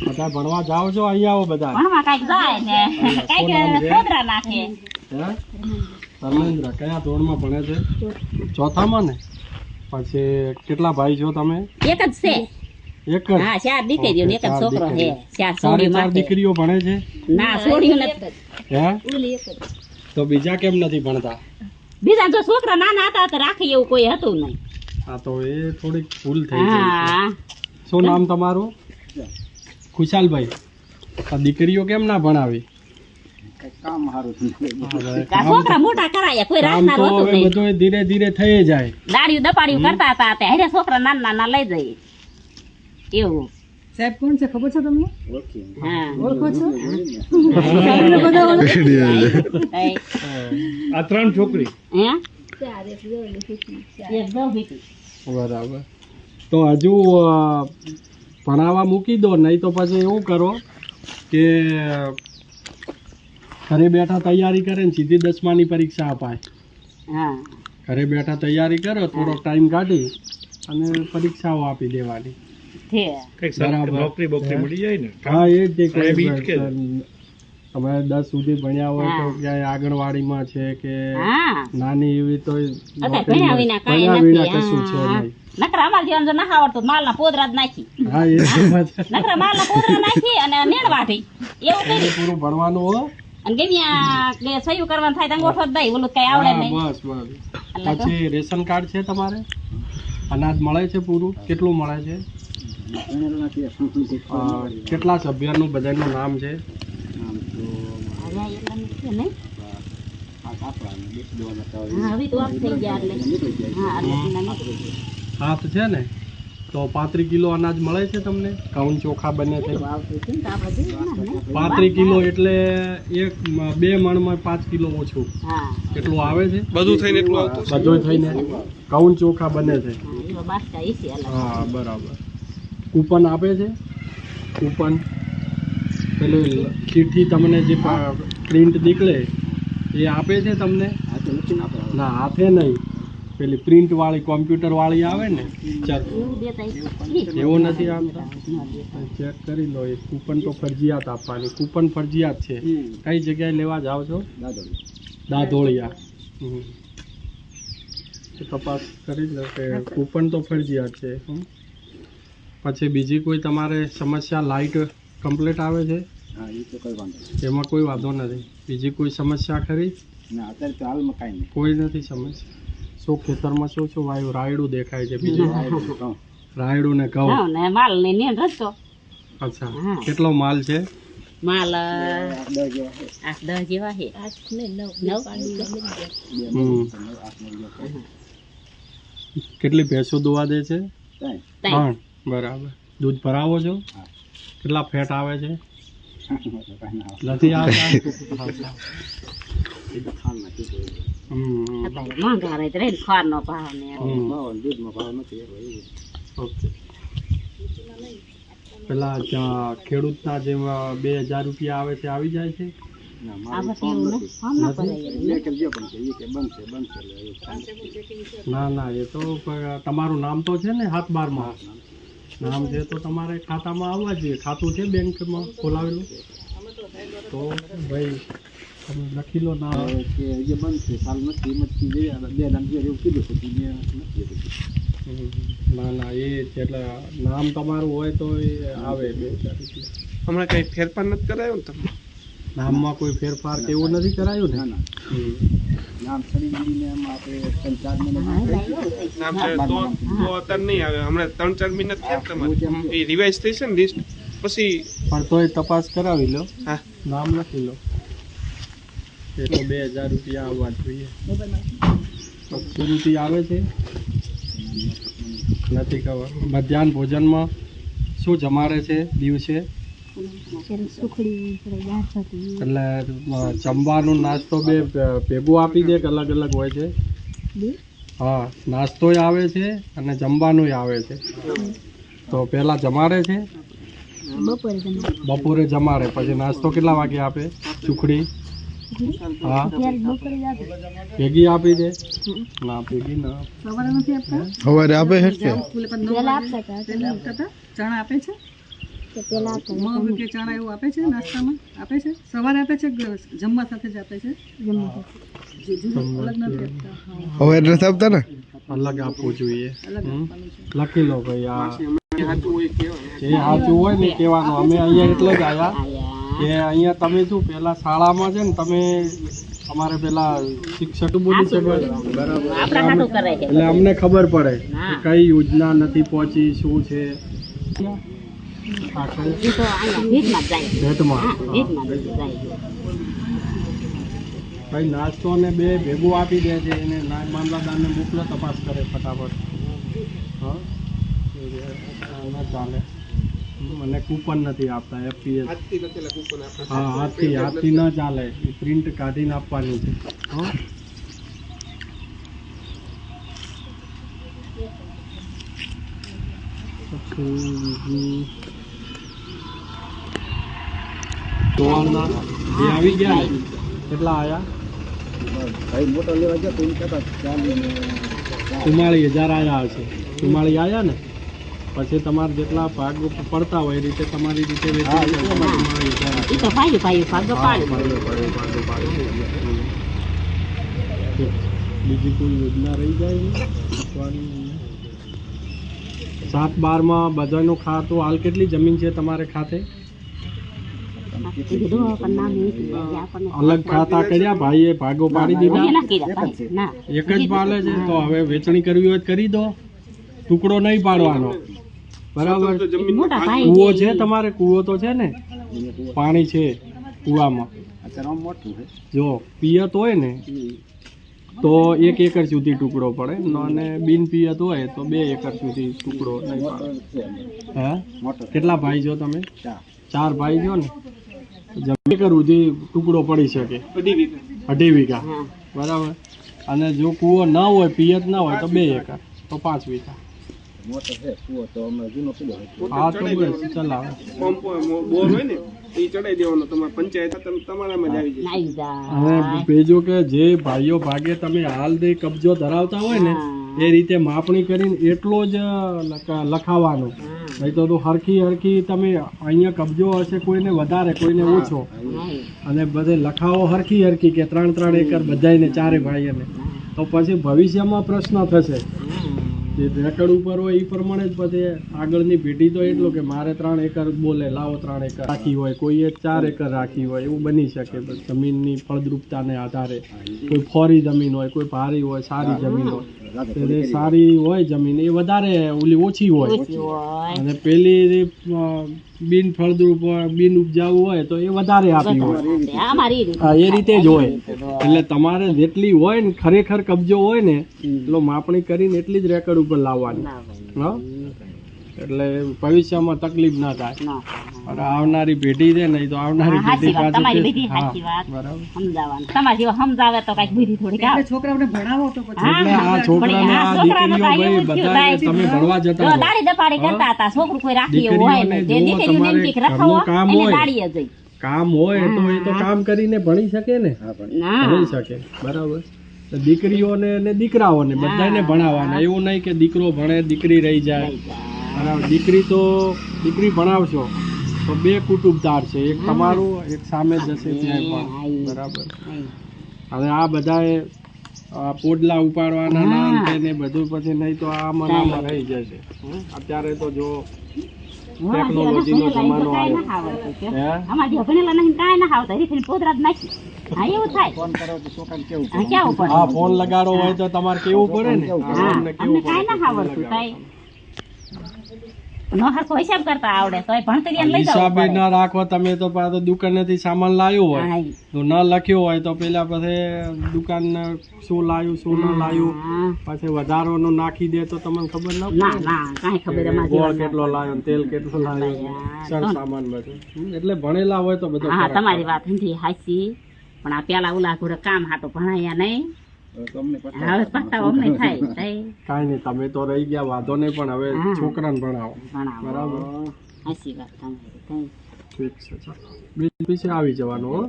બધા ભણવા જાઓ છો અહીંયા આવો બધા. ભણવા કાંઈક જાય ને. કાંઈક ખોદરા નાખે. ધર્મેન્દ્ર કયા ધોરણમાં ભણે છે? ચોથામાં ને? પછી કેટલા ભાઈ છો તમે? એક જ છે. એક જ? હા ચાર દીકરીઓ એક જ છોકરો છે. ચાર સાડી ચાર દીકરીઓ ભણે છે? ના છોડીઓ નથી. હે? તો બીજા કેમ નથી ભણતા? બીજા જો છોકરા નાના હતા તો રાખી એવું કોઈ હતું નહીં. હા તો એ થોડીક ભૂલ થઈ ગઈ શું નામ તમારું? ખુશાલભાઈ આ દીકરીઓ કેમ ના ભણાવી? કામ છોકરા મોટા કરાયા કોઈ કામ રાખનાર તો નહીં બધું ધીરે ધીરે થઈ જાય. દાડિયું દપાડિયું કરતા હતા તે હારે છોકરા નાના નાના લઈ જઈએ. એવું. સાહેબ કોણ છે? ખબર છે તમને? હા. ઓળખો છો? આ ત્રણ છોકરી. બરાબર. તો હજુ ભણાવવા મૂકી દો નહીં તો પછી એવું કરો કે ઘરે બેઠા તૈયારી કરે ને સીધી દસમાની પરીક્ષા અપાય. ઘરે બેઠા તૈયારી કરો થોડોક ટાઈમ કાઢી અને પરીક્ષાઓ આપી દેવાની. નોકરી બોકરી મળી જાય ને? હા એ જ. તમે દસ સુધી ભણ્યા હોય તો. ક્યાંય આંગણવાડીમાં છે કે નાની એવી તો ભણ્યા વિના કશું છે નહીં. નકરા અમારા જીવન ના આવડતું માલના પોદરા જ નાખી. નકરા માલના પોદરા નાખી અને નેણ વાટી એવું કરી. પૂરું ભણવાનું હો. અને ગમે કે સહયું કરવાનું થાય તો જ દઈ ઓલું કઈ આવડે નહીં. બસ બસ. પછી રેશન કાર્ડ છે તમારે? અનાજ મળે છે પૂરું? કેટલું મળે છે? કેટલા સભ્યનું બધાનું નામ છે? હા હવે તો આપ થઈ ગયા એટલે. હા એટલે. હાથ છે ને તો પાંત્રીસ કિલો અનાજ મળે છે તમને? ઘઉં ચોખા બને છે. પાંત્રીસ કિલો એટલે એક બે મણમાં પાંચ કિલો ઓછું. એટલું આવે છે? બધું થઈને એટલું આવતું બધું થઈને. ઘઉં ચોખા બને છે. હા બરાબર. કૂપન આપે છે? કૂપન. પેલું ચીઠી તમને જે પ્રિન્ટ નીકળે એ આપે છે તમને? ના હાથે નહીં. પેલી પ્રિન્ટ વાળી કોમ્પ્યુટર વાળી આવે ને એવો નથી આપતા ચેક કરી લો એ કૂપન તો ફરજિયાત આપવાની. કૂપન ફરજિયાત છે. કઈ જગ્યાએ લેવા જાઓ છો? દાધોળિયા. તપાસ કરી લો કે કૂપન તો ફરજિયાત છે. હમ. પછી બીજી કોઈ તમારે સમસ્યા લાઇટ કમ્પ્લીટ આવે છે? એમાં કોઈ વાંધો નથી. બીજી કોઈ સમસ્યા ખરી? કોઈ નથી સમસ્યા. શું ખેતરમાં શું શું વાયુ રાયડું દેખાય છે બીજું? રાયડું ને ઘઉં. ને માલ ને ને રસ્તો અચ્છા. કેટલો માલ છે? માલ આઠ દસ જેવા છે. કેટલી ભેંસો દોવા દે છે? ત્રણ. બરાબર. દૂધ ભરાવો છો? કેટલા ફેટ આવે છે? નથી આવતા? અત્યારે મોંઘા રહે રહે ને ખોરનો ભાવ ને ઓકે પેલા ખેડૂતના જેમાં બે હજાર રૂપિયા આવે છે આવી જાય છે? આ પછી એવું ને? ન કરાય ના ના એ તો તમારું નામ તો છે ને હાથ બારમાં. નામ છે તો તમારે ખાતામાં આવવા જોઈએ. ખાતું છે બેંકમાં ખોલાવેલું? તો ભાઈ તમે લખી લો ના હમ. ના ના એ છે એટલે નામ તમારું હોય તો એ આવે બે ચાર હમણાં કઈ ફેરફાર નથી કરાયો ને તમે? નામમાં કોઈ ફેરફાર કે એવું નથી કરાયું ને. નામ છે તો તો અત્યારે નહીં આવે. હમણાં ત્રણ ચાર મહિના થયા તમારે. એ રિવાઇઝ થઈ છે ને લિસ્ટ પછી પણ તોય તપાસ કરાવી લો. હા. નામ લખી લો. એ તો બે હજાર રૂપિયા આવવા જોઈએ. રૂપિયા આવે છે. નથી ખબર. મધ્યાહન ભોજનમાં શું જમાડે છે દિવસે? એટલે જમવાનું નાસ્તો બે ભેગું આપી દે કે અલગ અલગ હોય છે? હા નાસ્તોય આવે છે અને જમવાનુંય આવે છે. તો પહેલાં જમાડે છે? બપોરે જમાડે. પછી નાસ્તો કેટલા વાગે આપે? ચૂકડી હા ભેગી આપી દે. ના ભેગી ના સવારે નથી આપતા? સવારે આપે છે કે? પેલે આપતા હતા. ચણા આપે છે? મગ કે ચણા એવું આપે છે? નાસ્તામાં? આપે છે? સવારે આપે છે જમવા સાથે જ આપે છે? જે નથી આપતા. હવે એડ્રેસ આપતા ને? અલગ આપવું જોઈએ. લખી લો ભાઈ આ જે સાચું હોય ને કહેવાનું. અમે અહીંયા એટલે જ આવ્યા કે અહીંયા તમે શું પેલા શાળામાં છે ને તમે અમારે પેલા શિક્ષક બોલી બરાબર. છે. એટલે અમને ખબર પડે કે કઈ યોજના નથી પહોંચી શું છે. આ કઈ ઈ તો અહીંયા ભીતમાં જ જાય. ભેટમાં. હા ભીતમાં જ જાય. કઈ નાસ્તો ને બે ભેગું આપી દે છે એને નાયબ મામલાદારને મોકલો તપાસ કરે ફટાફટ. હા? ચાલે. મને કૂપન નથી આપતા એફપીએસ હા હાથથી હાથથી ન ચાલે. એ પ્રિન્ટ કાઢીને આપવાની છે. ગયા પછી આવ્યા ટોલના એ આવી ગયા? કેટલા આયા? ચુમ્માળી હજાર આયા હશે. ચુમ્માળી આવ્યા ને? પછી તમારે જેટલા ભાગ પડતા હોય એ રીતે તમારી રીતે વેચી તો ભાઈ ભાઈ ભાગો પાડી. બીજી કોઈ યોજના રહી જાય? સાત બારમાં બધાનું ખાતું હાલ કેટલી જમીન છે તમારે ખાતે? અલગ ખાતા કર્યા ભાઈએ ભાગો પાડી દીધા? એક જ પાલે છે. તો હવે વેચણી કરવી હોય કરી દો. ટુકડો નહીં પાડવાનો. બરાબર. કૂવો છે. તમારે કૂવો તો છે ને? પાણી છે કૂવામાં. જો પિયત હોય ને તો એક એકર સુધી ટુકડો પડે. ન અને બિન પિયત હોય તો બે એકર સુધી ટુકડો નહીં પડે. હે? કેટલા ભાઈ છો તમે? ચાર. ભાઈ છો ને? એકર સુધી ટુકડો પડી શકે. અઢી વીઘા. બરાબર? અને જો કૂવો ના હોય પિયત ના હોય તો બે એકર. તો પાંચ વીઘા. હા તો બસ પંપ બોર હોય ને એ ચડાઈ દેવાનો. તમારે પંચાયત તમ- તમારામાં જ આવી જાય. નાઈ જા અને બીજું કે જે ભાઈઓ ભાગે તમે હાલ દે કબજો ધરાવતા હોય ને એ રીતે માપણી કરીને એટલો જ લખ- લખાવાનો. નહીં તો તો હરખી હરખી તમે અહીંયા કબજો હશે કોઈને વધારે કોઈને ઓછો. અને બધે લખાવો હરખી હરખી કે ત્રણ ત્રણ એકર બધાને ચારે ભાઈઓને તો પછી ભવિષ્યમાં પ્રશ્ન થશે. જે રેકર્ડ ઉપર હોય એ પ્રમાણે જ પછી આગળની પેઢી તો એટલો કે મારે ત્રણ એકર બોલે, લાવો ત્રણ એકર રાખી હોય કોઈએ ચાર એકર રાખી હોય, એવું બની શકે. જમીનની ફળદ્રુપતાને આધારે કોઈ ફોરી જમીન હોય, કોઈ ભારી હોય, સારી જમીન હોય એટલે સારી હોય જમીન. એ વધારે ઓલી ઓછી હોય. અને પેલી બિન ફળદ્રુપ બિન ઉપજાવું હોય તો એ વધારે આપી હોય. હા એ રીતે જ હોય. એટલે તમારે જેટલી હોય ને ખરેખર કબજો હોય ને એટલો માપણી કરીને એટલી જ રેકર્ડ ઉપર લાવવાની. હા? એટલે ભવિષ્યમાં તકલીફ ના થાય. અને આવનારી પેઢી છે ને તો આવનારી પેઢી પાસે તમારી બધી હા, સાચી વાત. બરાબર. સમજાવવાનું. તમારે જેવા સમજાવે તો કંઈક બુદ્ધિ થોડી આવે. છોકરાઓને ભણાવો તો પછી. એટલે આ છોકરાને આ દીકરીઓ ભાઈ બધા તમે ભણવા જતા. દાડી દપાડી કરતા હતા છોકરું કોઈ રાખી એવું હોય ને જે તમારે કંઈક રખાવો એને હોય. દાડીએ જઈ. કામ હોય તો એ તો કામ કરીને ભણી શકે ને? ભણી. શકે બરાબર. તો દીકરીઓને ને દીકરાઓને બધાને ભણાવવાના. એવું નહીં કે દીકરો ભણે દીકરી રહી જાય. બરાબર દીકરી તો દીકરી ભણાવશો તો બે કુટુંબદાર છે. એક તમારું એક સામે જશે પણ. બરાબર. હવે આ બધાએ પોડલા ઉપાડવાના ના ને બધું પછી નહીં તો આ મનામાં રહી જશે. અત્યારે તો જો ટેકનોલોજીનો જમાનો આવ્યો. હે? અમારા જેવા ભણેલા નહીં કાંઈ ના આવતા રીફીને પોદરા જ નાખી. હા એવું થાય. હા કેવું પડે? હા ફોન લગાડો હોય તો તમારે કેવું પડે ને? કેવું પડે નો હરખો હિસાબ કરતા આવડે તોય ભણતરી લઈ હિસાબે ના રાખો તમે તો પાછો દુકાનેથી સામાન લાવ્યો હોય. તો ન લખ્યો હોય તો પેલા પછી દુકાન શું લાવ્યું શું ન લાવ્યું? પછી વધારોનું નાખી દે તો તમને ખબર ના ના કાંઈ ખબર અમારા ગોળ કેટલો લાવ્યો તેલ કેટલો લાવ્યો? સર સામાન બધું. એટલે ભણેલા હોય તો બધું હા તમારી વાત હાચી પણ આ પેલા ઓલા ઘોડે કામ હાટો ભણાયા નહીં. હવે પસ્તાવો અમને થાય કાંઈ નહીં તમે તો રહી ગયા વાંધો નહીં પણ હવે. છોકરાને ભણાવો. ભણાવો. બરાબર? હાચી વાત તમારી ઠીક છે ચાલો. બીજું પીછે આવી જવાનું હો.